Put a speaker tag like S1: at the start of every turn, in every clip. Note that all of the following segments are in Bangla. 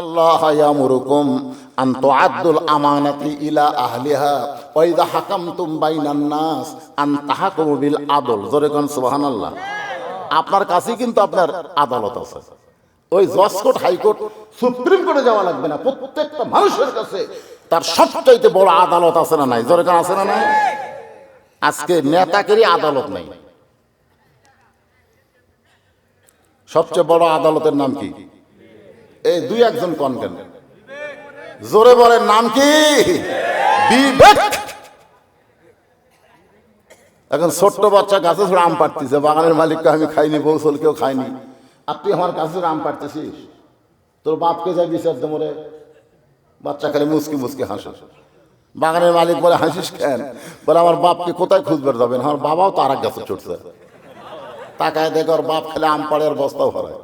S1: আল্লাহ ইয়ামুরুকুম আন তুআদ্দুল আমানাতি ইলা আহলিহা ওয়া ইযা হাকামতুম বাইনান নাস আন তাহকুমু বিল আদল। জোরে কোন, সুবহানাল্লাহ। আপনার কাছেই কিন্তু আপনার আদালত আছে। ওই জজ কোর্ট হাইকোর্ট সুপ্রিম কোর্টে যাওয়া লাগবে না। প্রত্যেকটা মানুষের কাছে তার সবচাইতে বড় আদালত আছে না নাই? জোরে কোন, আছে না নাই? আজকে নেতাকেরই আদালত নাই। সবচেয়ে বড় আদালতের নাম কি? এই দুই একজন কন কেন? জোরে বলেন, নাম কি? বিবেক। এখন ছোট্ট বাচ্চা গাছে আম পাড়তেছে, বাগানের মালিককে আমি খাইনি বৌসল কেউ খাইনি। আর তুই আমার কাছে আম পাড়তেছিস? তোর বাপকে যাই বিচার তোমরে বাচ্চা খালি মুসকি মুসকি হাসে। বাগানের মালিক বলে, হাসিস কেন? বলে, আমার বাপকে কোথায় খুঁজবে যাবেন? আমার বাবাও তো আর এক গাছে চড়ছে তাকায় দেখে ওর বাপ খেলে আম পাড়ে আর বস্তাও ভরায়।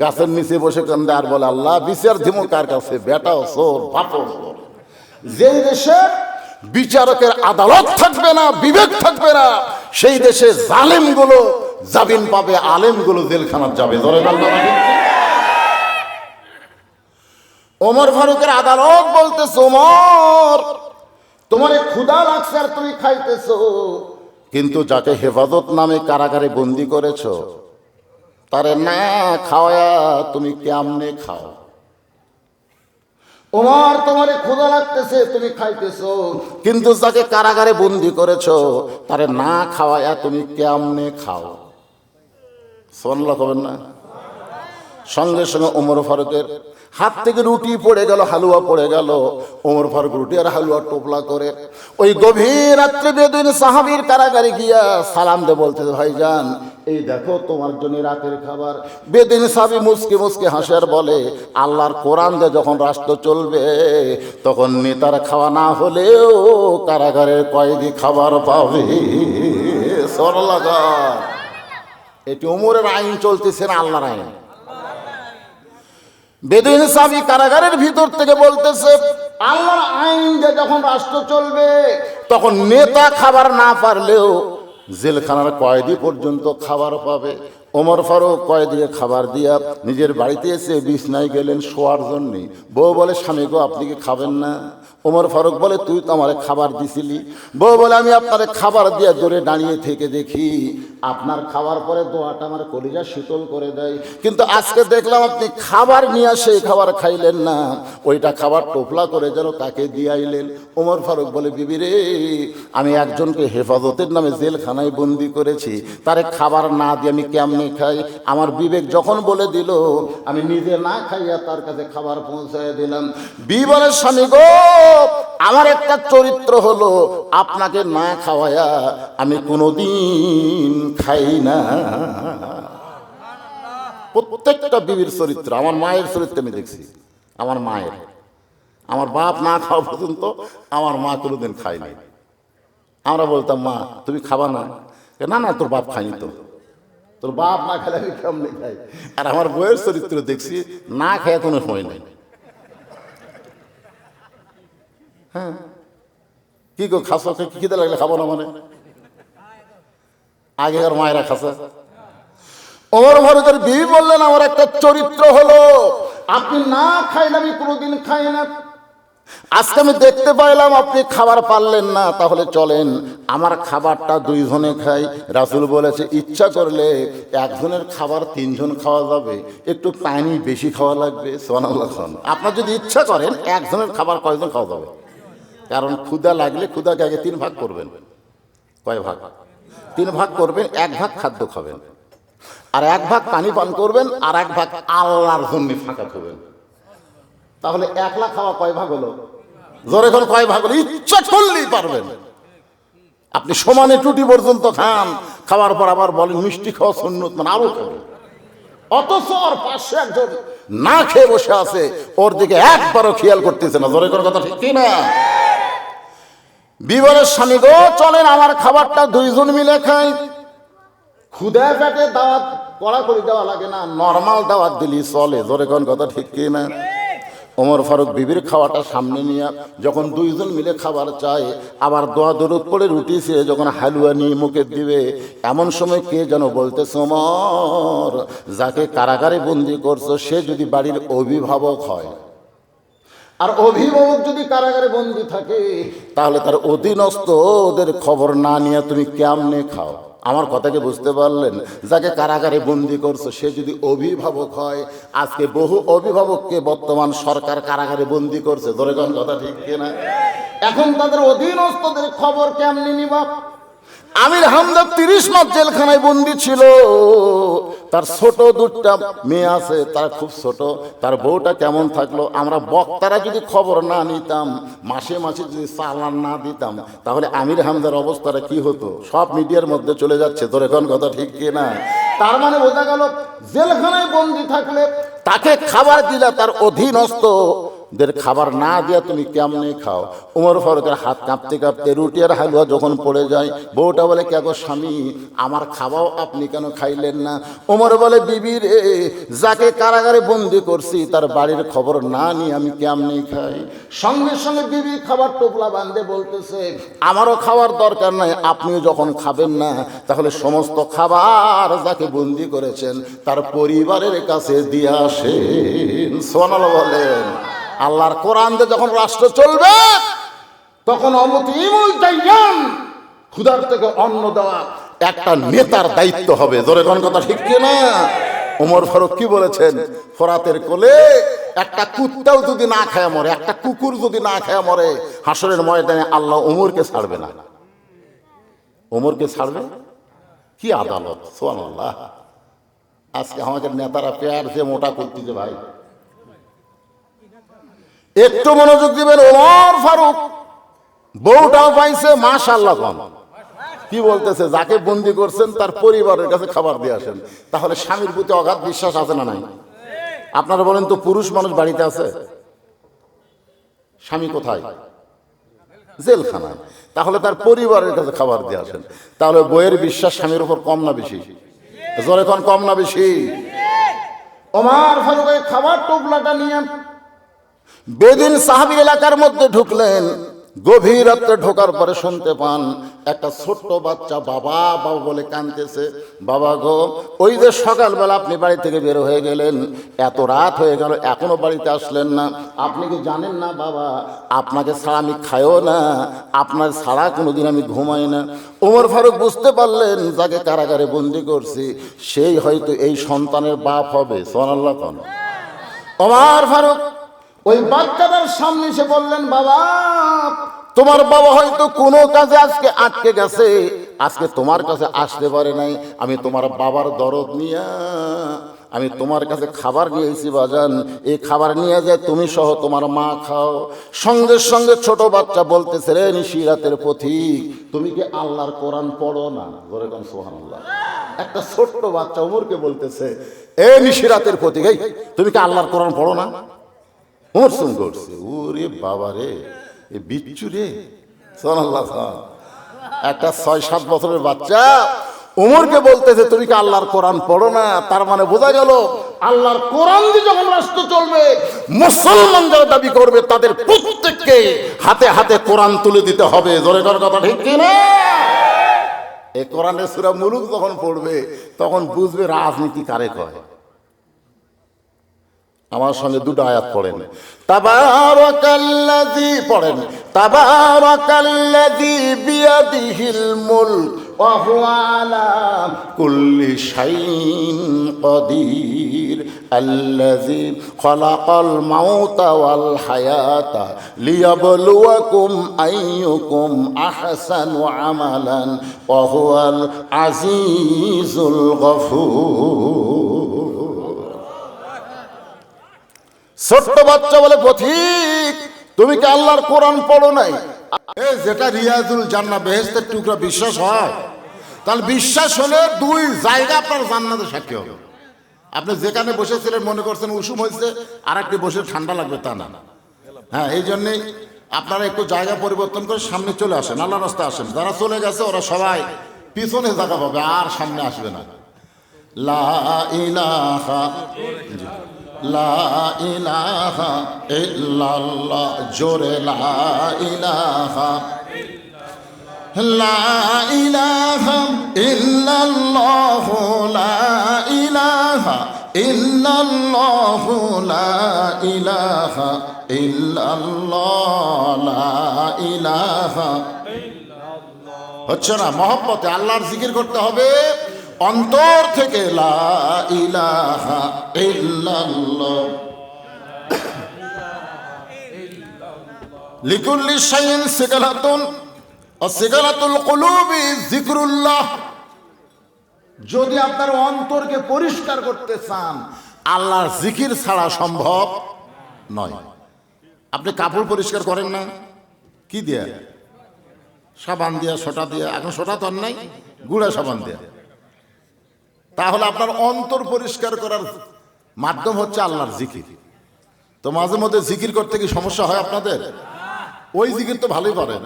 S1: গাছের নিচে বসে কান্দে আর বলে, আল্লাহ, বিচার দিমো কার কাছে? বেটাও সোর বাপও যেই দেশে বিচারকের আদালত থাকবে না, বিবেক থাকবে না, সেই দেশে জালেমগুলো জামিন পাবে আলেমগুলো জেলখানার যাবে। ধরে ওমর ফারুকের আদালত বলতেছ, ওমর, তোমার ক্ষুধা লাগছে আর তুমি খাইতেছ। কিন্তু যাকে হেফাজত নামে কারাগারে বন্দি করেছ তারে না খাওয়া তুমি কেমনে খাও? ওমর, তোমার ক্ষুধা লাগতেছে, তুমি খাইতেছো। কিন্তু যাকে কারাগারে বন্দি করেছ, তারে না খাওয়ায়া তুমি কেমনে খাও? শোনল কবেন না? সঙ্গে সঙ্গে ওমর ফারুকের হাত থেকে রুটি পড়ে গেল, হালুয়া পড়ে গেল। ওমর ফারুক রুটি আর হালুয়া টোপলা করে। ওই গভীর রাত্রে বেদিন সাহাবির কারাগারে গিয়া সালাম দে বলতে ভাইজান, এই দেখো তোমার জন্য রাতের খাবার। বেদিন সাবি মুসকে মুসকে হাসের বলে, আল্লাহর কোরআন দে যখন রাষ্ট্র চলবে, তখন নেতার খাওয়া না হলেও কারাগারের কয়েদি খাবার পাবে। সরলাগা এটি ওমরের আইন চলতেছে না আল্লাহর আইন? বেদুইন সাবি কারাগারের ভিতর থেকে বলতেছে আল্লাহর আইন যে যখন রাষ্ট্র চলবে তখন নেতা খাবার না পারলেও জেলখানার কয়েদি পর্যন্ত খাবার পাবে। ওমর ফারুক কয়েদিকে খাবার দিয়া নিজের বাড়িতে এসে বিছনায় গেলেন শোয়ার জন্যে। বউ বলে স্বামী গো আপনি কি খাবেন না? ওমর ফারুক বলে, তুই তো আমার খাবার দিছিলি। বউ বলে, আমি আপনার খাবার দিয়ে দূরে দাঁড়িয়ে থেকে দেখি। আপনার খাবার পরে দোয়াটা আমার কলিজা শীতল করে দেয়। কিন্তু আজকে দেখলাম আপনি খাবার নিয়ে আসে খাবার খাইলেন না। ওইটা খাবার টোপলা করে যেন তাকে দিয়ে আইলেন। ওমর ফারুক বলে, বিবি রে, আমি একজনকে হেফাজতের নামে জেলখানায় বন্দি করেছি। তারে খাবার না দিয়ে আমি কেমনে খাই? আমার বিবেক যখন বলে দিল, আমি নিজে না খাইয়া তার কাছে খাবার পৌঁছায় দিলাম। বিবরের স্বামী গো আমার একটা চরিত্র হলো, আপনাকে না খাওয়ায়া আমি কোনোদিন খাই না। প্রত্যেকটা বিবির চরিত্র, আমার মায়ের চরিত্র আমি দেখছি, আমার মায়ের। আমার বাপ না খাওয়া পর্যন্ত আমার মা কোনোদিন খায়নি আমরা বলতাম, মা, তুমি খাবা না? না না, তোর বাপ খাইনি তো। তোর বাপ না খেলে আমি কেমনে খাই? আর আমার বইয়ের চরিত্র দেখছি, না খেয়ে কোনো সময় নাই। হ্যাঁ। কি গো খাসো কি খিদে লাগলে খাব না মানে? আগেকার মায়েরা খাসে। ওমর ফারুকের বিবি বললেন, আমার একটা চরিত্র হলো। আপনি না খাইলে আমি কোনোদিন খাই না। আজকে আমি দেখতে পাইলাম, আপনি খাবার পারলেন না। তাহলে চলেন, আমার খাবারটা দুইজনে খাই। রাসুল বলেছে, ইচ্ছা করলে একজনের খাবার তিনজন খাওয়া যাবে। একটু পানি বেশি খাওয়া লাগবে। খান আপনার যদি ইচ্ছা করেন, একজনের খাবার কয়জন খাওয়া যাবে? কারণ ক্ষুদা লাগলে ক্ষুদাকে আগে তিন ভাগ করবেন। কয় ভাগ? তিন ভাগ করবেন, এক ভাগ খাদ্য খাবেন। আর এক ভাগ পানি পান করবেন, আর এক ভাগ আল্লাহর জন্য ফাঁকা খাবেন। তাহলে একলা খাওয়া কয় ভাগ হলো? জোরে করে কয় ভাগ হলো? ইচ্ছা করলেই পারবেন। আপনি সমানে টুটি পর্যন্ত খান, খাওয়ার পর আবার বলেন, মিষ্টি খাওয়া সুন্নত মানে আরও খাবেন। অথচ ওর পাশে একজন না খেয়ে বসে আছে, ওর দিকে একবারও খেয়াল করতেছে না। জোরে করে কথা ঠিক না বিবরের স্বামী গো, চলেন আমার খাবারটা দুইজন মিলে খাই। ক্ষুদা পেটে দাওয়াত কড়া করে দেওয়া লাগে না, নর্মাল দাওয়াত দিলি চলে, জোরে কোন কথা ঠিক কি না? ওমর ফারুক বিবির খাওয়াটা সামনে নিয়ে, যখন দুইজন মিলে খাবার চায়, আবার দোয়া দরুদ পড়ে রুটি সে যখন হালুয়া নিয়ে মুখে দিবে, এমন সময় কে যেন বলতেছে, ওমর, যাকে কারাগারে বন্দি করছ, সে যদি বাড়ির অভিভাবক হয় আর অভিভাবক যদি কারাগারে বন্দি থাকে, তাহলে তার অধীনস্থ ওদের খবর না নিয়ে তুমি কেমনে খাও? আমার কথাকে বুঝতে পারলেন? যাকে কারাগারে বন্দি করছ, সে যদি অভিভাবক হয়, আজকে বহু অভিভাবককে বর্তমান সরকার কারাগারে বন্দি করছে। ধরে কথা ঠিক কিনা? এখন তাদের অধীনস্থদের খবর কেমনে নিবা? আমির হামদা তিরিশ মাস জেলখানায় বন্দি ছিল। তার ছোট দুটা মেয়ে আছে, তার খুব ছোট। তার বউটা কেমন থাকল? আমরা বক্তারা যদি খবর না নিতাম, মাসে মাসে যদি চালান না দিতাম, তাহলে আমির হামদার অবস্থাটা কি হতো? সব মিডিয়ার মধ্যে চলে যাচ্ছে, তোর এখন কথা ঠিক কি না? তার মানে বোঝা গেল, জেলখানায় বন্দি থাকলে তাকে খাবার দিলা তার অধীনস্থ দের খাবার না দিয়া তুমি কেমনে খাও? উমর ফারুকের হাত কাঁপতে কাঁপতে রুটি আর হালুয়া যখন পড়ে যায়, বউটা বলে, কে স্বামী, আমার খাওয়াও আপনি কেন খাইলেন না? উমর বলে, বিবি রে, যাকে কারাগারে বন্দি করছি, তার বাড়ির খবর না নিয়ে আমি কেমনে খাই? সঙ্গে সঙ্গে বিবি খাবার টোপলা বান্ধে বলতেছে, আমারও খাওয়ার দরকার নাই, আপনিও যখন খাবেন না, তাহলে সমস্ত খাবার যাকে বন্দি করেছেন, তার পরিবারের কাছে দিয়ে আসেন। সোনাল বলেন। আল্লাহর কোরআন যখন রাষ্ট্র চলবে, তখন অমতিমুল ক্ষুধার থেকে অন্ন দেওয়া একটা নেতার দায়িত্ব হবে। জোরে কোন কথা ঠিক না? ওমর ফারুক কি বলেছেন? ফরাতের কোলে একটা কুত্তাও যদি না খায় মরে, একটা কুকুর যদি না খায় মরে, হাসরের ময়দানে আল্লাহ ওমরকে ছাড়বে না। ওমরকে ছাড়বে? কি আদালত? সোয়ান আল্লাহ আজকে আমাদের নেতারা পেয়ার যে মোটা করতেছে ভাই। একটু মনোযোগ দিবেন, ওমর ফারুক। বউটাও পাইছে মাশাল্লাহ কম। কি বলতেছে, যাকে বন্দি করছেন, তার পরিবারের কাছে খাবার দিয়ে আসেন। তাহলে স্বামীর প্রতি অগাধ বিশ্বাস আছে না নাই? আপনারা বলেন তো, পুরুষ মানুষ বাড়িতে আছে? স্বামী কোথায়? জেলখানায়। তাহলে তার পরিবারের কাছে খাবার দিয়ে আসেন। তাহলে বইয়ের বিশ্বাস স্বামীর উপর কম না বেশি? জোরে কম না বেশি? ওমার ফারুক এই খাবার টোপলাটা নিয়ে বেদিন সাহাবি এলাকার মধ্যে ঢুকলেন। গভীর রাত্রে ঢোকার পরে শুনতে পান, একটা ছোট্ট বাচ্চা বাবা বাবা বলে কাঁদতেছে। বাবা গো, ওই যে সকালবেলা আপনি বাড়ি থেকে বের হয়ে গেলেন, এত রাত হয়ে গেল, এখনও বাড়িতে আসলেন না। আপনি কি জানেন না বাবা, আপনাকে ছাড়া আমি খাইও না, আপনার ছাড়া কোনোদিন আমি ঘুমাই না। ওমর ফারুক বুঝতে পারলেন, যাকে কারাগারে বন্দি করছি, সেই হয়তো এই সন্তানের বাপ হবে। সোনাল্লাহ কন। ওমর ফারুক ওই বাচ্চাটার সামনে এসে বললেন, বাবা, তোমার বাবা হয়তো কোনো কাজে আজকে আটকে গেছে। আজকে তোমার কাছে আসতে পারে নাই। আমি তোমার বাবার দরদ নিয়ে, আমি তোমার কাছে খাবার নিয়েছি বাজান। এই খাবার নিয়ে যায় তুমি সহ তোমার মা খাও। সঙ্গে সঙ্গে ছোট বাচ্চা বলতেছে, রে নিশিরাতের পথিক, তুমি কি আল্লাহর কোরআন পড়ো না? একটা ছোট্ট বাচ্চা উমরকে বলতেছে, এ নিশিরাতের পথিক, এই, তুমি কি আল্লাহর কোরআন পড়ো না? মরসুম করছে ওরে বাবা রে, এ বিচ্ছু রে। সোনাল্লাহ। একটা ছয়, সাত বছরের বাচ্চা, উমরকে বলতেছে, তুমি কি আল্লাহর কোরআন পড়ো না? তার মানে বোঝা গেল, আল্লাহর কোরআন দিয়ে যখন রাষ্ট্র চলবে, মুসলমান যারা দাবি করবে, তাদের প্রত্যেককে হাতে হাতে কোরআন তুলে দিতে হবে। জোরে কথা ঠিক কি না? এই কোরআনের সুরা মুলুক যখন পড়বে, তখন বুঝবে রাজনীতি কারে কয়। আমার সঙ্গে দুটো আয়াত পড়েন। তাবারাকাল্লাযী পড়েন। তাবারাকাল্লাযী বিয়াদিহিল মুলক ওয়া হুয়া আলা কুল্লি শাইইন কাদির। আল্লাযী খালাকাল মাউতা ওয়াল হায়াতা লিয়াবলুয়াকুম আইয়ুকুম আহসানু আমালান। ওয়া হুয়াল ছোট্ট বাচ্চা বলে পথিক, তুমি কি আল্লাহর কোরআন পড়ো নাই? যেটা রিয়াজুল জান্না বেহেস্তের টুকরা বিশ্বাস হয়, তাহলে বিশ্বাস হলে দুই জায়গা আপনার জান্নাতে সাক্ষী হবে। আপনি যেখানে বসেছিলেন মনে করছেন উষুম হয়েছে আর একটি বসে ঠান্ডা লাগবে তা না। হ্যাঁ এই জন্যেই আপনারা একটু জায়গা পরিবর্তন করে সামনে চলে আসেন আল্লাহ রাস্তা আসেন। যারা চলে গেছে, ওরা সবাই পিছনে জায়গা পাবে, আর সামনে আসবে না। লা ইলাহা। লা ইলাহা জোরে লা ইলাহা লা লা ইলাহা। হচ্ছে না, মহব্বতে আল্লাহর জিকির করতে হবে। অন্তর থেকে লা ইলাহা যদি আপনার অন্তরকে পরিষ্কার করতে চান, আল্লাহর জিকির ছাড়া সম্ভব নয়। আপনি কাপড় পরিষ্কার করেন না? কি দিয়ে? সাবান দিয়া, সোটা দিয়া। এখন সোটা তো নাই, গুড়া সাবান দিয়া। তাহলে আপনার অন্তর পরিষ্কার করার মাধ্যম হচ্ছে আল্লাহর জিকির। তো মাঝে মধ্যে জিকির করতে কি সমস্যা হয় আপনাদের? ওই জিকির তো ভালোই পারেন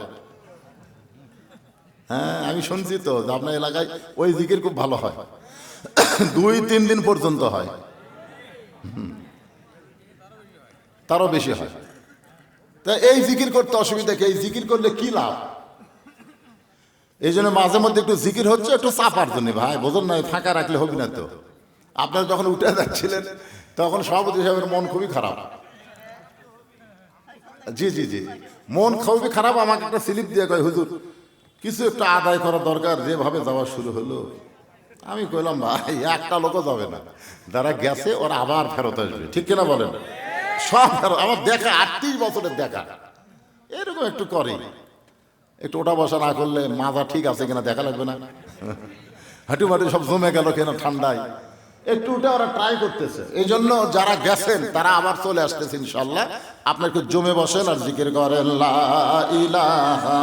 S1: হ্যাঁ আমি শুনছি তো যে আপনার এলাকায় ওই জিকির খুব ভালো হয়। দুই, তিন দিন পর্যন্ত হয়। তারও বেশি হয়। তা এই জিকির করতে অসুবিধা কি? এই জিকির করলে কি লাভ? এই জন্য মাঝে মধ্যে একটু জিকির হচ্ছে, একটু চাপার জন্য ভাই, বোঝেন না ফাঁকা রাখলে হবে না তো। আপনারা যখন উঠে যাচ্ছিলেন, তখন সভাপতি সাহেবের মন খুবই খারাপ। জি জি জি মন খুবই খারাপ, আমাকে একটা স্লিপ দিয়ে কয়, হুজুর, কিছু একটা আদায় করা দরকার, যেভাবে যাওয়া শুরু হলো। আমি কইলাম, ভাই, একটা লোকও যাবে না। যারা গেছে, ওরা আবার ফেরত আসবে। ঠিক কিনা বলেন? সব ফেরত আমার দেখা আটত্রিশ বছরের দেখা। এরকম একটু করে একটু ওটা বসা না করলে মাজা ঠিক আছে কিনা দেখা লাগবে না। হাঁটু মাটি সব জমে গেল কেন ঠান্ডায়। একটু ওটা ওরা ট্রাই করতেছে। এই জন্য যারা গেছেন, তারা আবার চলে আসতেছে ইনশাল্লাহ আপনি একটু জমে বসেন আর জিকির করেন লা ইলাহা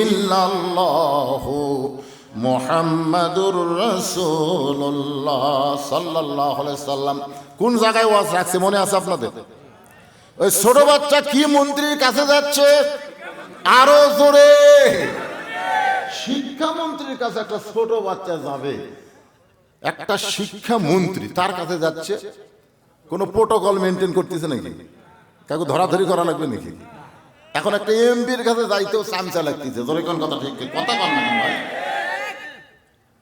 S1: ইল্লাল্লাহু মুহাম্মাদুর রাসূলুল্লাহ সাল্লাল্লাহু আলাইহি সাল্লাম। কোন জায়গায় ওয়াজ রাখছে, মনে আছে আপনাদের? ওই ছোট বাচ্চা কি মন্ত্রীর কাছে যাচ্ছে? আরও জোরে। শিক্ষামন্ত্রীর কাছে একটা ছোট বাচ্চা যাবে। একটা শিক্ষা মন্ত্রী তার কাছে যাচ্ছে। কোনো প্রোটোকল মেনটেন করতেছে নাকি? কাউকে ধরাধরি করা লাগবে নাকি? এখন একটা এমপির কাছে যাইতেও চামচা লাগতেছে। ধরে কোন কথা ঠিক? কথা কন না ভাই?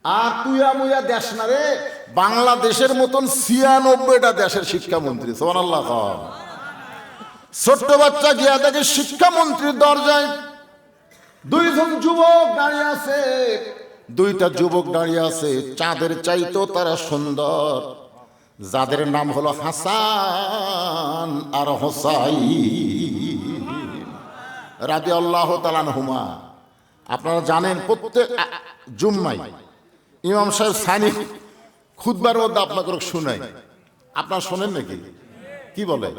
S1: আর তুইয়া মুইয়া দেশ না রে, বাংলাদেশের মতন ছিয়ানব্বইটা দেশের শিক্ষামন্ত্রী সোমান আল্লাহ ছোট্ট বাচ্চা গিয়া দেখে শিক্ষামন্ত্রীর দরজায় দুইজন যুবক দাঁড়িয়ে আছে, দুইটা যুবক দাঁড়িয়ে আছে, চাঁদের চাইতো তারা সুন্দর। যাদের নাম হলো হাসান আর হোসাই রাজি আল্লাহ তালান হুমা আপনারা জানেন প্রত্যেক জুম্মাই ইমাম সাহেব সানি খুদবার মধ্যে আপনাকে শুনাই আপনারা শোনেন নাকি? কি বলে?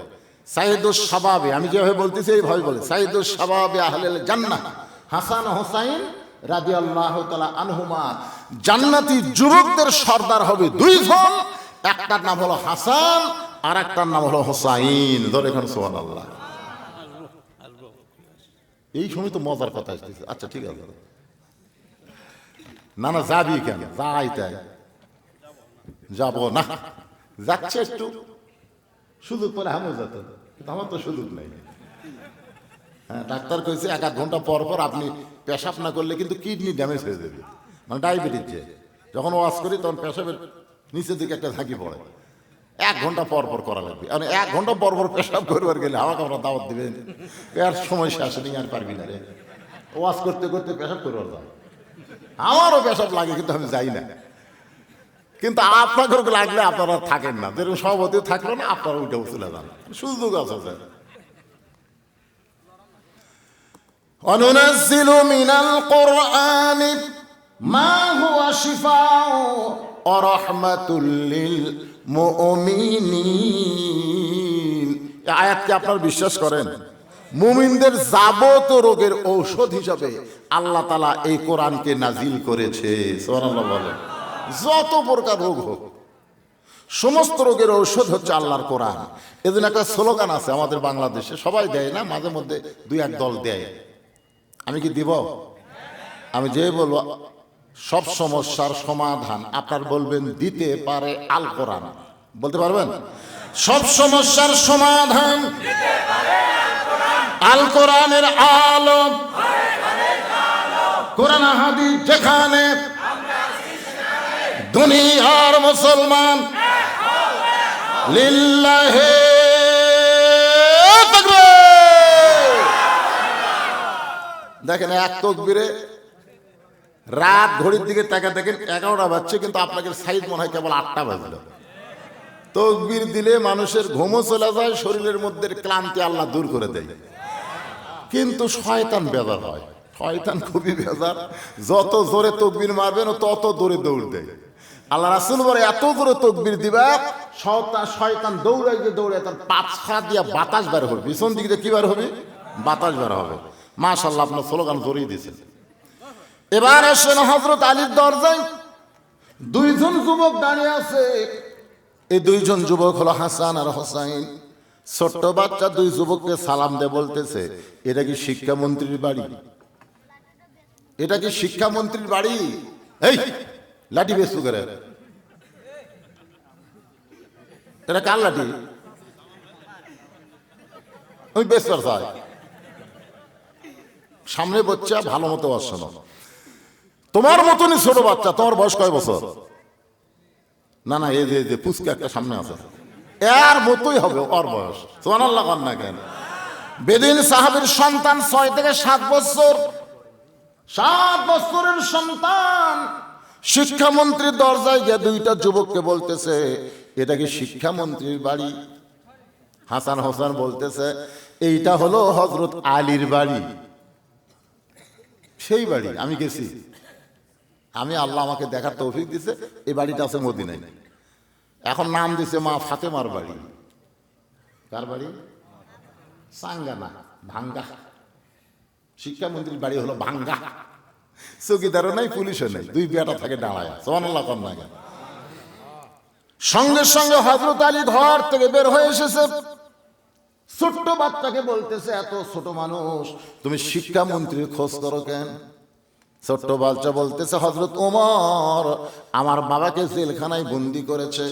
S1: সাইদুস সাবাবে, আমি যেভাবে বলতেছি এইভাবে বলে। সাইদুস সাবাবে আহলেল জান্নাহ। হাসান হোসাইন রাজি আল্লাহ আনহুমা। জান্নাতি যুবকদের সর্দার হবে দুইজন। একটার নাম হলো হাসান আর একটার নাম হলো হোসাইন। ধরে এখানে সোহান আল্লাহ এই সময় তো মজার কথা আসতেছে। আচ্ছা ঠিক আছে। না না, যাবি কেন? যাই তাই। যাব না। যাচ্ছে একটু। সুযোগ পরে আমিও যেতে। কিন্তু আমার তো সুযোগ নেই। হ্যাঁ ডাক্তার কইছে এক আধ ঘণ্টা পর পর আপনি পেশাব না করলে কিন্তু কিডনি ড্যামেজ হয়ে যাবে। মানে ডায়াবেটিস যে। যখন ওয়াশ করি তখন পেশাবের নিচের দিকে একটা ঝাঁকি পড়ে। এক ঘণ্টা পর পর করা লাগবে। মানে এক ঘণ্টা পর পর পেশাব করবার গেলে আমাকে আমরা দাওয়াত দিবেন। আর সময় শেষ নেই আর পারবি না রে। ওয়াশ করতে করতে পেশাব করবার যায় আমারও পেশাব লাগে কিন্তু আমি যাই না কিন্তু আপনাদের লাগলে আপনারা থাকেন না যেরকম সভাপতি থাকলো না আপনারা উঠে চলে যান সুযোগ আছে স্যার وننزل من القرآن ما هو شفاء ورحمة للمؤمنين এই আয়াতকে আপনারা বিশ্বাস করেন মুমিনদের যাবত রোগের ঔষধ হিসাবে আল্লাহ তালা এই কোরআনকে নাজিল করেছে। যত প্রকার রোগ হোক, সমস্ত রোগের ঔষধ হচ্ছে আল্লাহর কোরআন। এদিন একটা স্লোগান আছে আমাদের বাংলাদেশে, সবাই দেয় না, মাঝে মধ্যে দুই, এক দল দেয়। আমি কি দিব? আমি যে বলব, সব সমস্যার সমাধান আপনার বলবেন, দিতে পারে আল কোরআন। বলতে পারবেন? সব সমস্যার সমাধান আল কোরআনের আলম। কোরআন যেখানে দুনিয়ার মুসলমান লিল্লাহে দেখেন এক তকবিরে রাত ঘড়ির দিকে টাকা দেখেন এগারোটা বাজছে, কিন্তু আপনাকে সাইড মনে হয় কেবল আটটা বাজলো। তকবির দিলে মানুষের ঘুমও চলে যায়, শরীরের মধ্যে ক্লান্তি আল্লাহ দূর করে দেয়। কিন্তু শয়তান বেজার হয়। শয়তান খুবই বেজার। যত জোরে তকবির মারবেন, তত দূরে দৌড় দেয়। আল্লাহ রাসুল বলে, এত জোরে তকবির দিবা শয়তান শয়তান দৌড়াই যে দৌড়ে তার পাঁচখা দিয়া বাতাস বের হবে। পিছন দিক দিয়ে কি বার হবে? বাতাস বের হবে। মাশাল্লাহ আপনার স্লোগান জোরেই দিয়েছেন। এবার আসেন হজরত আলীর দরজায়। দুইজন যুবক দাঁড়িয়ে আছে। এই দুইজন যুবক হলো হাসান আর হোসাইন। ছোট্ট বাচ্চা দুই যুবককে সালাম দে বলতেছে, এটা কি শিক্ষামন্ত্রীর বাড়ি? এটা কি শিক্ষামন্ত্রীর বাড়ি? এই, লাঠি বেসু করে। এটা কার লাঠি? ওই চাই। সামনে বাচ্চা ভালো মতো আসছে না। তোমার মতনই ছোট বাচ্চা, তোমার বয়স কয় বছর? না না এই যে, পুচকে একটা সামনে আছে। এর মতোই হবে ওর বয়স। সোহান আল্লাহ না কেন? বেদিন সাহাবের সন্তান ছয় থেকে সাত বছর। সাত বছরের সন্তান। শিক্ষামন্ত্রীর দরজায় গিয়ে দুইটা যুবককে বলতেছে, এটা কি শিক্ষামন্ত্রীর বাড়ি? হাসান হোসেন বলতেছে, এইটা হলো হজরত আলীর বাড়ি। সেই বাড়ি, আমি গেছি। আমি আল্লাহ আমাকে দেখার তৌফিক দিছে, এই বাড়িটা আছে মদিনায়। এখন নাম দিছে মা ফাতেমার বাড়ি। কার বাড়ি? সাঙ্গানা, ভাঙ্গা। শিক্ষামন্ত্রীর বাড়ি হলো ভাঙ্গা। চৌকিদারও নাই, পুলিশও নেই, দুই বেটা থাকে দাঁড়ায় কন্যা কেন সঙ্গে সঙ্গে হজরত আলী ঘর থেকে বের হয়ে এসেছে। ছোট্ট বাচ্চাকে বলতেছে, এত ছোট মানুষ, তুমি শিক্ষামন্ত্রীর খোঁজ করো কেন? ছোট্ট বাচ্চা বলতেছে হজরত ওমর, আমার বাবাকে জেলখানায় বন্দি করেছে।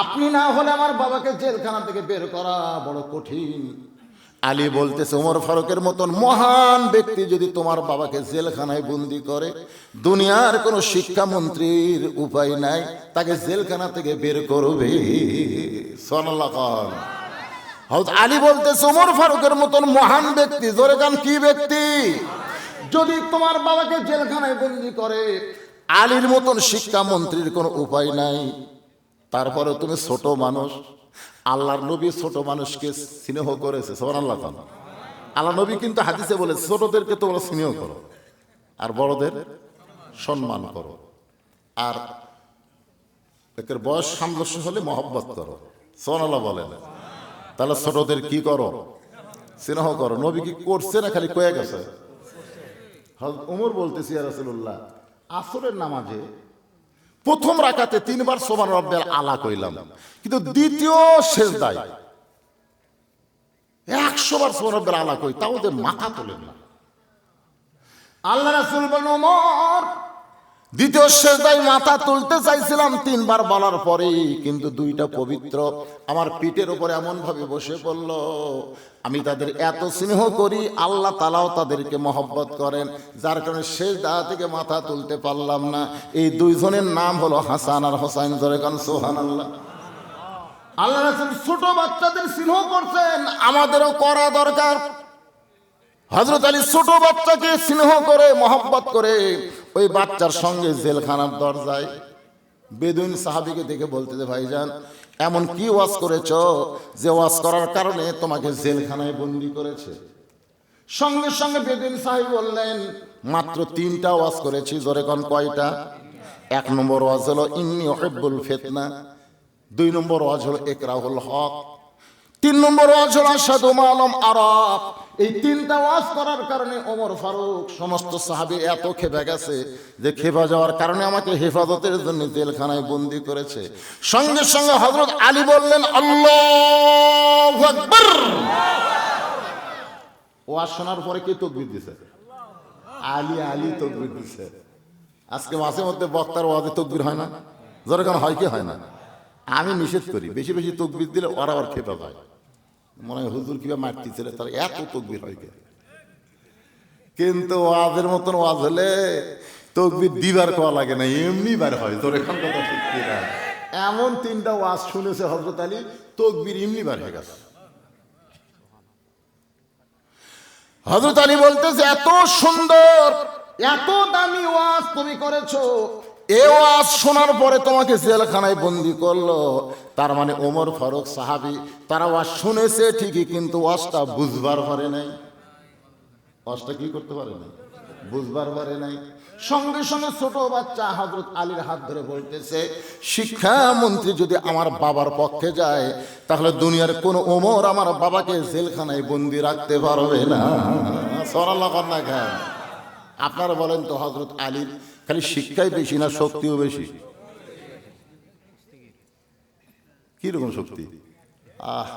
S1: আপনি না হলে আমার বাবাকে জেলখানা থেকে বের করা বড় কঠিন। আলী বলতেছে ওমর ফারুকের মতন মহান ব্যক্তি যদি তোমার বাবাকে জেলখানায় বন্দি করে, দুনিয়ার কোনো শিক্ষামন্ত্রীর উপায় নাই, তাকে জেলখানা থেকে বের করবে। আলী বলতেছে ওমর ফারুকের মতন মহান ব্যক্তি, জোরে গান, কি ব্যক্তি? যদি তোমার বাবাকে জেলখানায় বন্দি করে, আলীর মতন শিক্ষামন্ত্রীর কোনো উপায় নাই তারপরে তুমি ছোট মানুষ। আল্লাহর নবী ছোট মানুষকে স্নেহ করেছে সোমান আল্লাহ আল্লাহ নবী কিন্তু হাদিসে বলে ছোটদেরকে তোমরা স্নেহ করো আর বড়দের সম্মান করো। আর একের বয়স সামঞ্জস্য হলে মহব্বত করো সোমান আল্লাহ বলেন। তাহলে ছোটদের কি করো? স্নেহ করো। নবী কি করছে না খালি কয়ে গেছে? ওমর বলতেছি, ইয়া রাসূলুল্লাহ, আসরের নামাজে প্রথম রাখাতে তিনবার সোমান রব্বেল আলা কইলাম। কিন্তু দ্বিতীয় শেষ একশো বার সোমান আলা কই, তাও ওদের মাথা তোলেন না আল্লাহ রাসুল বলেন দ্বিতীয় শেষদায় মাথা তুলতে চাইছিলাম তিনবার বলার পরেই, কিন্তু দুইটা পবিত্র আমার পিঠের উপরে এমন ভাবে বসে পড়ল, আমি তাদের এত স্নেহ করি, আল্লাহ তালাও তাদেরকে মহব্বত করেন, যার কারণে শেষ দা থেকে মাথা তুলতে পারলাম না। এই দুইজনের নাম হলো হাসান আর হোসাইন ধরে কান সোহান আল্লাহ আল্লাহ ছোট বাচ্চাদের স্নেহ করছেন, আমাদেরও করা দরকার। হজরত আলী ছোট বাচ্চাকে স্নেহ করে, মহব্বত করে ওই বাচ্চার সঙ্গে জেলখানার দরজায় বেদুইন সাহাবিকে দেখে বলতেছে ভাইজান, এমন কি ওয়াজ করেছ যে ওয়াজ করার কারণে তোমাকে জেলখানায় বন্দি করেছে? সঙ্গে সঙ্গে বেদিন সাহেব বললেন, মাত্র তিনটা ওয়াজ করেছি, জোরে কোন কয়টা? এক নম্বর ওয়াজ হলো, ইন্নি হেব্বুল ফেতনা দুই নম্বর ওয়াজ হলো, একরাহুল হক তিন নম্বর ওয়াজ হলো আসাদু মালম আরব এই তিনটা ওয়াজ করার কারণে ওমর ফারুক সমস্ত সাহাবী এত খেপে গেছে যে খেপা যাওয়ার কারণে আমাকে হেফাজতের জন্য জেলখানায় বন্দি করেছে। সঙ্গে সঙ্গে হজরত আলী বললেন, আল্লাহ ওয়াজ শোনার পরে কে তকবির দিছে? আলী আলী তকবির দিছে। আজকে মাঝে মধ্যে বক্তার ওয়াজে তকবির হয় না? জোরে কেন, হয় কি হয় না? আমি নিষেধ করি, বেশি বেশি তকবির দিলে ওরা আবার খেপে যায়। মনে হয় হুজুর কিবা মারতেছিল, তার এত তকবির হয় কিন্তু ওয়াজের মতন ওয়াজ হলে তকবির দিবার কোয়া লাগে না, এমনি বার হয়, তোর এখন কথা ঠিক না? এমন তিনটা ওয়াজ শুনেছে হজরত আলী, তকবির এমনি বার হয়ে গেছে। হজরত আলী বলতেছে, এত সুন্দর, এত দামি ওয়াজ তুমি করেছ এ ওয়াজ শোনার পরে তোমাকে জেলখানায় বন্দি করল। তার মানে ওমর ফারুক সাহাবি, তারা ওয়াজ শুনেছে ঠিকই, কিন্তু ওয়াজটা বুঝবার পারে নাই। ওয়াজটা কি করতে পারে নাই? বুঝবার পারে নাই। সঙ্গে সঙ্গে ছোট বাচ্চা হজরত আলীর হাত ধরে বলতেছে শিক্ষামন্ত্রী যদি আমার বাবার পক্ষে যায়, তাহলে দুনিয়ার কোন ওমর আমার বাবাকে জেলখানায় বন্দি রাখতে পারবে না। সরাল্লা কন্যা খান আপনারা বলেন তো হজরত আলীর খালি শিক্ষাই বেশি না শক্তিও বেশি? কীরকম শক্তি? আহ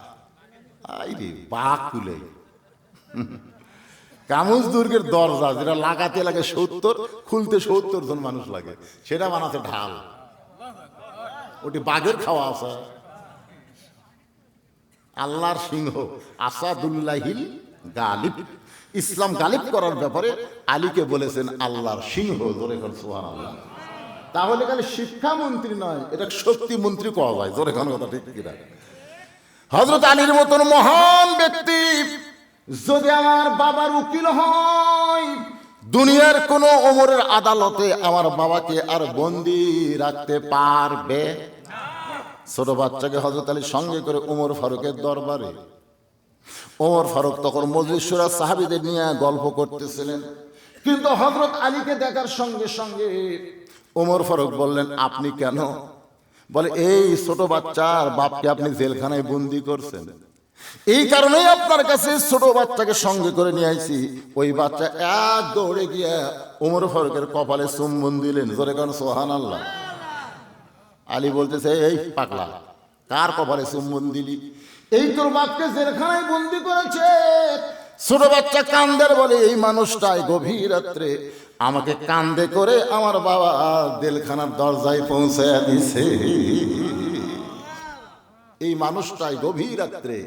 S1: আই রে বাকুলে কামুজ দুর্গের দরজা যেটা লাগাতে লাগে সত্তর খুলতে সত্তর জন মানুষ লাগে সেটা বানাতে ঢাল। ওটি বাঘের খাওয়া আছে। আল্লাহর সিংহ আসাদুল্লাহিল গালিব। ইসলাম গালিব করার ব্যাপারে আলীকে বলেছেন আল্লাহর সিংহ, জোরে আল্লাহ তাহলে খালি শিক্ষামন্ত্রী নয়, এটা শক্তি মন্ত্রী পাওয়া যায়? জোরে খান কথা ঠিক কিনা? হজরত আলীর মতন মহান ব্যক্তি যদি আমার বাবার উকিল হয়, দুনিয়ার কোন ওমরের আদালতে আমার বাবাকে আর বন্দি রাখতে পারবে? ছোট বাচ্চাকে হজরত আলীর সঙ্গে করে ওমর ফারুকের দরবারে। ওমর ফারুক তখন মজলিসুরা সাহাবিদের নিয়ে গল্প করতেছিলেন। কিন্তু হজরত আলীকে দেখার সঙ্গে সঙ্গে ওমর ফারুক বললেন, আপনি কেন? বলে, এই ছোট বাচ্চার বাপকে আপনি জেলখানায় বন্দি করছেন। এই কারণেই আপনার কাছে ছোট বাচ্চাকে সঙ্গে করে নিয়ে আইছি। ওই বাচ্চা এক দৌড়ে গিয়ে ওমর ফারুকের কপালে চুম্বন দিলেন জোরে কারণ সোহান আল্লাহ আলী বলতেছে, এই পাগলা, কার কপালে চুম্বন দিলি এই তোর বাপকে জেলখানায় বন্দি করেছে। ছোট বাচ্চা কান্দের বলে এই মানুষটাই গভীর রাত্রে আমাকে কান্দে করে আমার বাবা জেলখানার দরজায় পৌঁছে দিছে। এই মানুষটাই গভীর রাত্রে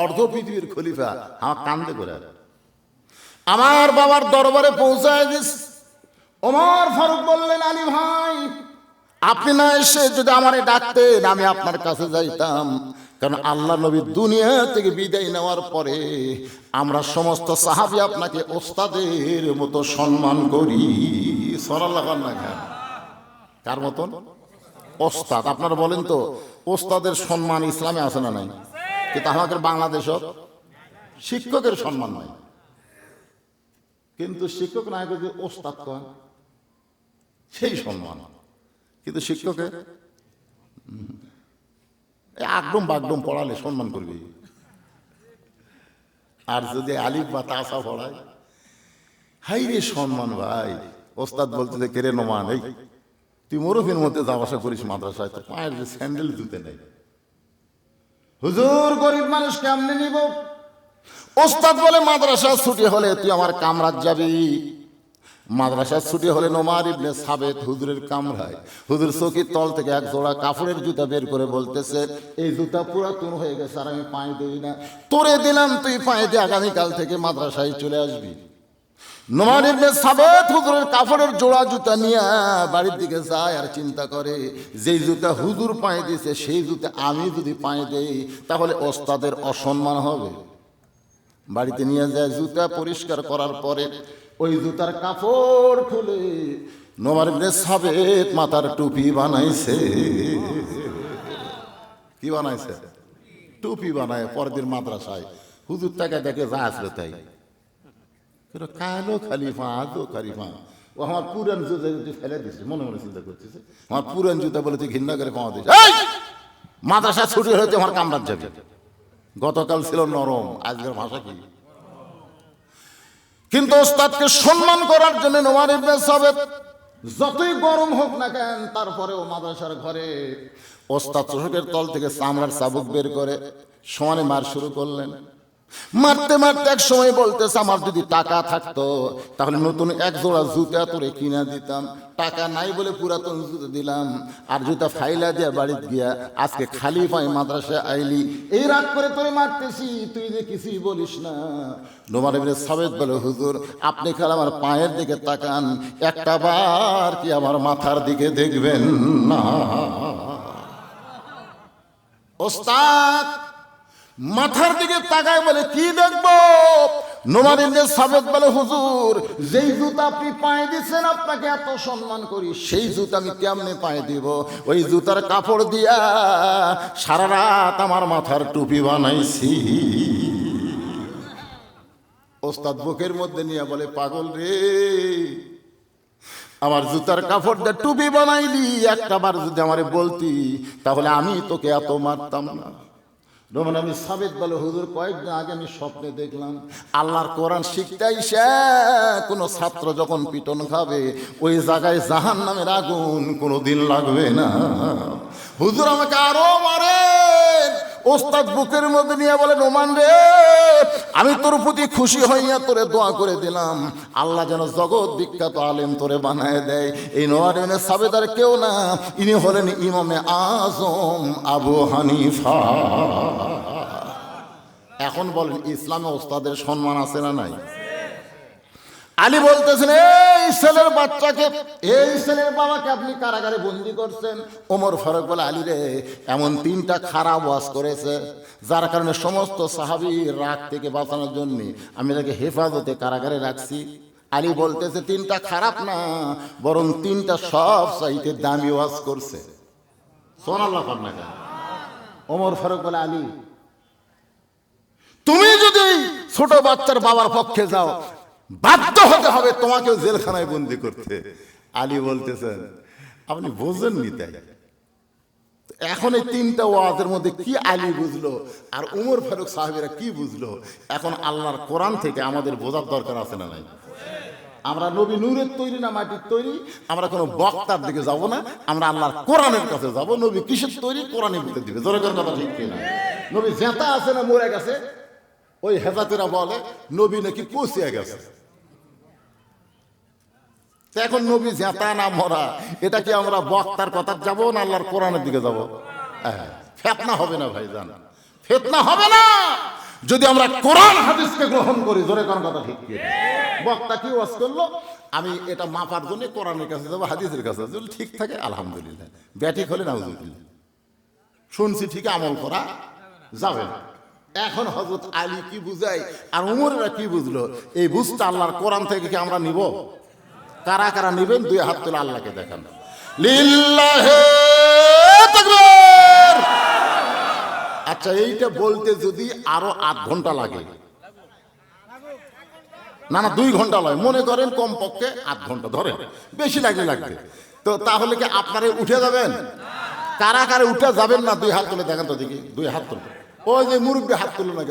S1: অর্ধ পৃথিবীর খলিফা। আমার কান্দে করে। আমার বাবার দরবারে পৌঁছায় দিস। ওমর ফারুক বললেন, আলী ভাই, আপনি না এসে যদি আমারে ডাকতেন, আমি আপনার কাছে যাইতাম। কারণ আল্লাহ নবী দুনিয়া থেকে বিদায় নেওয়ার পরে আমরা সমস্ত সাহাবি আপনাকে ওস্তাদের মতো সম্মান করি। খান। কার মতন? ওস্তাদ। আপনারা বলেন তো ওস্তাদের সম্মান ইসলামে আছে না নাই? কিন্তু আমাদের বাংলাদেশও শিক্ষকের সম্মান নাই। কিন্তু শিক্ষক না যদি ওস্তাদ কন সেই সম্মান। কিন্তু শিক্ষকে এই বাগডম পড়ালে সম্মান করবে। আর যদি আলিফ বা তাসা পড়ায় হাই রে সম্মান ভাই, ওস্তাদ বলতে যে কেরে নমান, এই, তুই মরুফির মধ্যে যাওয়া আসা করিস মাদ্রাসায় তো পায়ের যে স্যান্ডেল জুতে নেই। হুজুর, গরিব মানুষ কেমনে নিব? ওস্তাদ বলে মাদ্রাসা ছুটি হলে তুই আমার কামরাত যাবি। মাদ্রাসা ছুটি হলে নোমার ইবনে সাবেত হুজুরের কামরায়। হুজুর চকির তল থেকে এক জোড়া কাপড়ের জুতা বের করে বলতেছে, এই জুতা পুরাতন হয়ে গেছে আর আমি পায়ে দিই না। তোরে দিলাম, তুই পায়ে দিয়ে আগামীকাল থেকে মাদ্রাসায় চলে আসবি। নোমান ইবনে সাবেত হুজুরের কাপড়ের জোড়া জুতা নিয়ে বাড়ির দিকে যায় আর চিন্তা করে, যেই জুতা হুজুর পায়ে দিয়েছে, সেই জুতা আমি যদি পায়ে দেই, তাহলে ওস্তাদের অসম্মান হবে। বাড়িতে নিয়ে যায় জুতা পরিষ্কার করার পরে ওই জুতার কাপড় খুলে নোমার ইবনে সাবেত মাথার টুপি বানাইছে। কি বানাইছে? টুপি বানায় পরের দিন মাদ্রাসায়। হুজুর টাকা দেখে যা আসলো তাই। কালো খালিফা, আজও খালিফা। ও আমার পুরান জুতা ফেলে দিচ্ছে মনে মনে চিন্তা করতেছে। আমার পুরান জুতা বলে তুই ঘৃণা করে পাওয়া দিচ্ছে মাদ্রাসা ছুটি তুই আমার কামরাত যাবে। গতকাল ছিল নরম, আজকের ভাষা কি? কিন্তু ওস্তাদকে সম্মান করার জন্য নোমার ইবনে সাবেত যতই গরম হোক না কেন, তারপরেও মাদ্রাসার ঘরে ওস্তাদ চোখের তল থেকে চামড়ার চাবুক বের করে সমানে মার শুরু করলেন। মারতে মারতে এক সময় বলতেছে, আমার যদি টাকা থাকতো, তাহলে নতুন এক জোড়া জুতা তোরে কিনা দিতাম। টাকা নাই বলে পুরাতন জুতো দিলাম। আর জুতা ফাইলা দিয়া বাড়িতে গিয়া আজকে খালি পাই মাদ্রাসায় আইলি। এই রাগ করে তোরে মারতেছি, তুই যে কিছুই বলিস না। নোমান ইবনে সাবেদ বলে, হুজুর, আপনি খালি আমার পায়ের দিকে তাকান। একটা বার কি আমার মাথার দিকে দেখবেন না? ওস্তাদ মাথার দিকে তাকায় বলে, কি দেখব? নোমারিনদের সাবেদ বলে, হুজুর, যেই জুতা আপনি পায়ে দিচ্ছেন আপনাকে এত সম্মান করি, সেই জুতা আমি কেমনে পায়ে দিব? ওই জুতার কাপড় দিয়া সারা রাত আমার মাথার টুপি বানাইছি। ওস্তাদ বুকের মধ্যে নিয়ে বলে, পাগল রে, আমার জুতার কাপড় দিয়ে টুপি বানাইলি, একটা বার যদি আমারে বলতি, তাহলে আমি তোকে এত মারতাম না। রোমান, আমি সাবেদ বলে হুজুর, কয়েকদিন আগে আমি স্বপ্নে দেখলাম, আল্লাহর কোরআন শিখতে সে কোনো ছাত্র যখন পিটন খাবে, ওই জায়গায় জাহান নামের আগুন কোনো দিন লাগবে না। হুজুর আমাকে আরও মারেন ওস্তাদ বুকের মধ্যে নিয়ে বলেন, ওমান রে, আমি তোর প্রতি খুশি হইয়া তোরে দোয়া করে দিলাম। আল্লাহ যেন জগৎ বিখ্যাত আলেম তোরে বানায় দেয়। এই নোয়ারিনে সাবেদার কেউ না, ইনি হলেন ইমামে আজম আবু হানিফা। এখন বলেন, ইসলামে ওস্তাদের সম্মান আছে না নাই? আলী বলতেছেন এই ছেলের বাচ্চাকে এই ছেলের বাবাকে আপনি কারাগারে বন্দি করছেন? ওমর ফারুক বলে আলী রে এমন তিনটা খারাপ ওয়াজ করেছে যার কারণে সমস্ত সাহাবি রাগ থেকে বাঁচানোর জন্য আমি তাকে হেফাজতে কারাগারে রাখছি। আলী বলতেছে তিনটা খারাপ না বরং তিনটা সব চাইতে দামি ওয়াজ করছে। সোনাল্লাহ ওমর ফারুক বলে আলী তুমি যদি ছোট বাচ্চার বাবার পক্ষে যাও বাধ্য হতে হবে তোমাকেও জেলখানায় বন্দি করতে। আলী বলতেছেন, আপনি বোঝেননি তাই। এখন এই তিনটা ওয়াজের মধ্যে কি আলী বুঝলো? আর উমর ফারুক সাহেবেরা কি বুঝলো? এখন আল্লাহর কোরআন থেকে আমাদের বোঝার দরকার আছে না নাই? আমরা নবী নূরের তৈরি না মাটির তৈরি? আমরা কোনো বক্তার দিকে যাব না। আমরা আল্লাহর কোরআনের কাছে যাব। নবী কিসের তৈরি? কোরআনের ভিতরে দিবে। জোরে কথা ঠিক কিনা? নবী জেতা আছে না মরে গেছে? ওই হেজাতেরা বলে, নবী নাকি পচিয়ে গেছে। তো এখন নবী জেতা না মরা, এটা কি আমরা বক্তার কথা যাব না আল্লাহর কোরআনের দিকে যাব? হ্যাঁ ফেতনা হবে না ভাই জান ফেতনা হবে না। যদি আমরা কোরআন হাদিসকে গ্রহণ করি, জোরে কোন কথা ঠিক বক্তা কি ওয়াজ করল? আমি এটা মাপার জন্য কোরআনের কাছে যাব, হাদিসের কাছে যদি ঠিক থাকে, আলহামদুলিল্লাহ, ব্যাটিক হলে না শুনছি ঠিক আমল করা যাবে না। এখন হজরত আলী কি বুঝাই আর উমরেরা কি বুঝলো? এই বুঝতে আল্লাহর কোরআন থেকে কি আমরা নিব? কারা কারা নিবেন, দুই হাত তুলে আল্লাহকে দেখান! আচ্ছা এইটা বলতে যদি আরও আধ ঘণ্টা লাগে। না না, দুই ঘণ্টা লয়। মনে করেন কমপক্ষে আধ ঘণ্টা ধরেন। বেশি লাগলে লাগবে। তো তাহলে কি আপনারা উঠে যাবেন? কারা কারে উঠে যাবেন না, দুই হাত তুলে দেখেন তো দেখি। দুই হাত তুলে ওই যে মুরব্বী হাত তুলো না?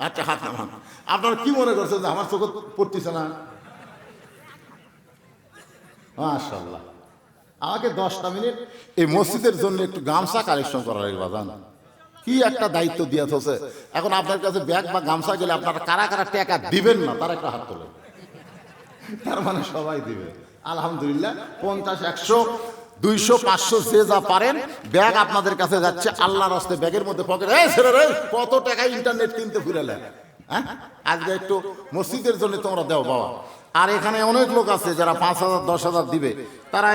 S1: আচ্ছা হাত নামান। আপনারা কি মনে করছেন যে আমার চোখ পড়তেছে না? মাশাল্লাহ আমাকে দশটা মিনিট এই মসজিদের জন্য একটু গামছা কালেকশন করা লাগবে বাজান কি একটা দায়িত্ব দিয়ে হচ্ছে এখন আপনার কাছে ব্যাগ বা গামছা গেলে আপনারা কারা কারা টাকা দিবেন না, তার একটা হাত তোলে তার মানে সবাই দিবে আলহামদুলিল্লাহ, পঞ্চাশ, একশো দুইশো, পাঁচশো যে যা পারেন, ব্যাগ আপনাদের কাছে যাচ্ছে, আল্লাহর হস্তে ব্যাগের মধ্যে পকেট। কত টাকা ইন্টারনেট কিনতে ফিরালে হ্যাঁ? আজকে একটু মসজিদের জন্য তোমরা দেও বাবা। আর এখানে অনেক লোক আছে যারা পাঁচ হাজার, দশ হাজার দিবে। তারা